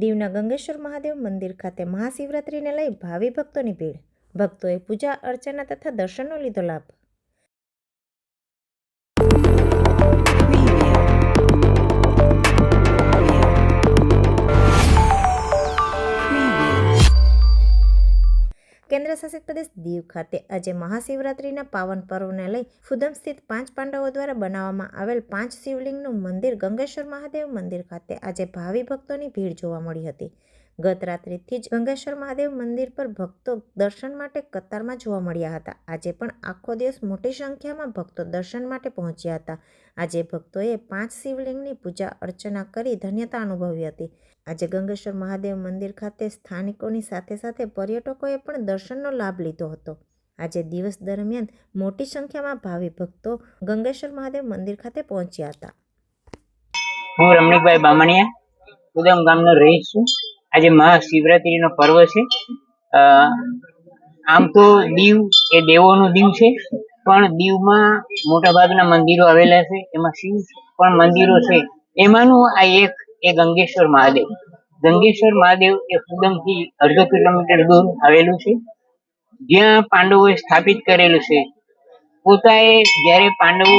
દીવના ગંગેશ્વર મહાદેવ મંદિર ખાતે મહાશિવરાત્રિને લઈ ભાવિ ભક્તોની ભીડ. ભક્તોએ પૂજા અર્ચના તથા દર્શનનો લીધો લાભ. કેન્દ્ર શાસિત પ્રદેશ દીવ ખાતે આજે મહાશિવરાત્રિના પાવન પર્વને લઈ ફુદમ સ્થિત પાંચ પાંડવો દ્વારા બનાવવામાં આવેલ પાંચ શિવલિંગનું મંદિર ગંગેશ્વર મહાદેવ મંદિર ખાતે આજે ભાવિ ભક્તોની ભીડ જોવા મળી હતી. ગત રાત્રિથી જ ગંગેશ્વર મહાદેવ મંદિર પર ભક્તો દર્શન માટે કતારમાં જોવા મળ્યા હતા. આજે પણ આખો દિવસ મોટી સંખ્યામાં ભક્તો દર્શન માટે પહોંચ્યા હતા. આજે ભક્તોએ પાંચ શિવલિંગની પૂજા અર્ચના કરી ધન્યતા અનુભવી હતી. આજે ગંગેશ્વર મહાદેવ મંદિર ખાતે સ્થાનિકોની સાથે સાથે પર્યટકોએ પણ દર્શનનો લાભ લીધો હતો. આજે દિવસ દરમિયાન મોટી સંખ્યામાં ભાવિ ભક્તો ગંગેશ્વર મહાદેવ મંદિર ખાતે પહોંચ્યા હતા. હું રમણીકભાઈ બામણિયા, ઉદમ ગામનો રહીશ છું. આજે મહાશિવરાત્રીનો પર્વ છે. આમ તો દીવ એ દેવોનું દીવ છે, પણ દીવમાં મોટા ભાગના મંદિરો આવેલા છે. એમાં શિવ પણ મંદિરો છે. એમાંનું આ એક એ ગંગેશ્વર મહાદેવ. ગંગેશ્વર મહાદેવ એ ફુદમથી અડધો કિલોમીટર દૂર આવેલું છે. જ્યાં પાંડવોએ સ્થાપિત કરેલું છે. પોતાએ જ્યારે પાંડવો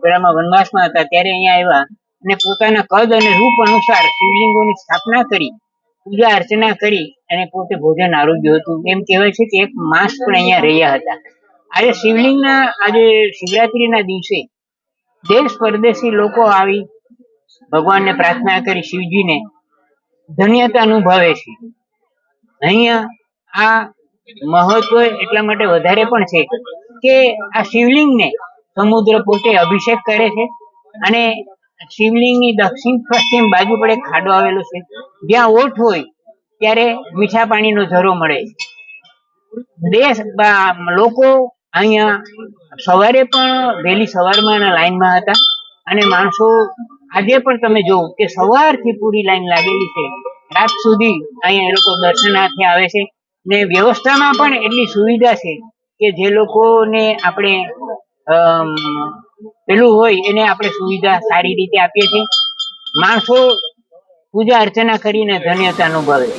પેલામાં વનવાસમાં હતા, ત્યારે અહીંયા આવ્યા. અને પોતાના કદ અને રૂપ અનુસાર શિવલિંગોની સ્થાપના કરી, પૂજા અર્ચના કરી અને પોતે ભોજન આરોગ્યું હતું. એમ કહેવાય છે કે એક માસ પણ અહીંયા રહ્યા હતા. આજે શિવલિંગના, આજે શિવરાત્રિના દિવસે દેશ પરદેશી લોકો આવી ભગવાનને પ્રાર્થના કરી શિવજીને ધન્યતા અનુભવે છે. અહીંયા આ મહત્વ એટલા માટે વધારે પણ છે કે આ શિવલિંગને સમુદ્ર પોતે અભિષેક કરે છે અને શિવલિંગની દક્ષિણ પશ્ચિમ બાજુ એક ખાડો આવેલો છે. જ્યાં ઓઠ હોય ત્યારે મીઠા પાણીનો ઝરો મળે દેશ લોકો અહીંયા સવારે પણ વહેલી સવારમાં લાઈનમાં હતા અને માણસો આજે પણ તમે જો કે સવારથી પૂરી લાઈન લાગેલી છે. રાત સુધી અહીંયા એ લોકો દર્શનાર્થે આવે છે ને વ્યવસ્થામાં પણ એટલી સુવિધા છે કે જે લોકોને આપણે પેલું હોય એને આપણે સુવિધા સારી રીતે આપીએ છીએ. માણસો પૂજા અર્ચના કરીને ધન્યતા અનુભવે છે.